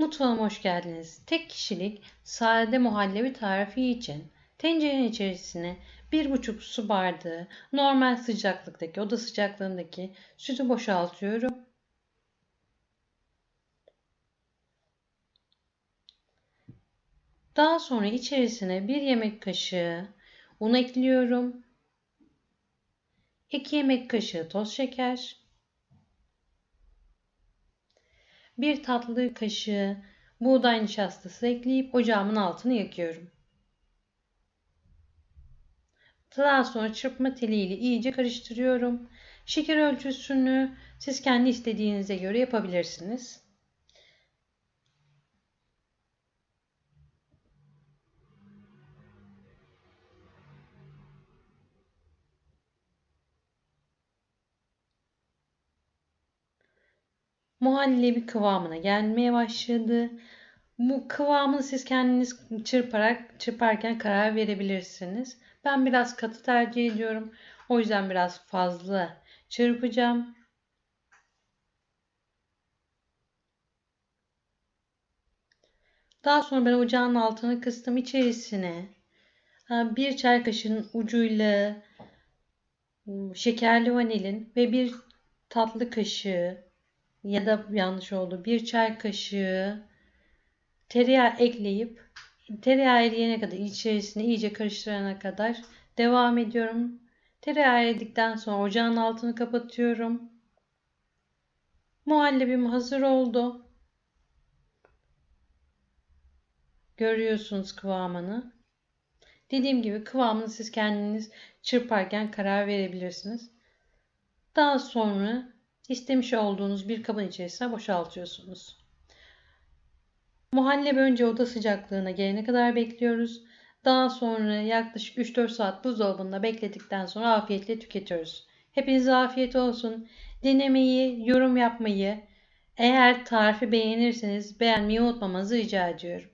Mutfağıma hoş geldiniz. Tek kişilik sade muhallebi tarifi için tencerenin içerisine 1,5 su bardağı normal sıcaklıktaki, oda sıcaklığındaki sütü boşaltıyorum. Daha sonra içerisine 1 yemek kaşığı un ekliyorum. 2 yemek kaşığı toz şeker, 1 tatlı kaşığı buğday nişastası ekleyip ocağımın altını yakıyorum. Daha sonra çırpma teliyle iyice karıştırıyorum. Şeker ölçüsünü siz kendi istediğinize göre yapabilirsiniz. Muhallebi kıvamına gelmeye başladı. Bu kıvamını siz kendiniz çırparak çırparken karar verebilirsiniz. Ben biraz katı tercih ediyorum. O yüzden biraz fazla çırpacağım. Daha sonra ben ocağın altını kıstım. içerisine bir çay kaşığının ucuyla ıı, şekerli vanilin ve bir tatlı kaşığı ya da yanlış oldu. Bir çay kaşığı tereyağı ekleyip tereyağı eriyene kadar içerisine iyice karıştırana kadar devam ediyorum. Tereyağı eridikten sonra ocağın altını kapatıyorum. Muhallebim hazır oldu. Görüyorsunuz kıvamını. Dediğim gibi kıvamını siz kendiniz çırparken karar verebilirsiniz. Daha sonra istemiş olduğunuz bir kabın içerisine boşaltıyorsunuz. Muhallebi önce oda sıcaklığına gelene kadar bekliyoruz. Daha sonra yaklaşık 3-4 saat buzdolabında bekledikten sonra afiyetle tüketiyoruz. Hepinize afiyet olsun. Denemeyi, yorum yapmayı, eğer tarifi beğenirseniz beğenmeyi unutmamanızı rica ediyorum.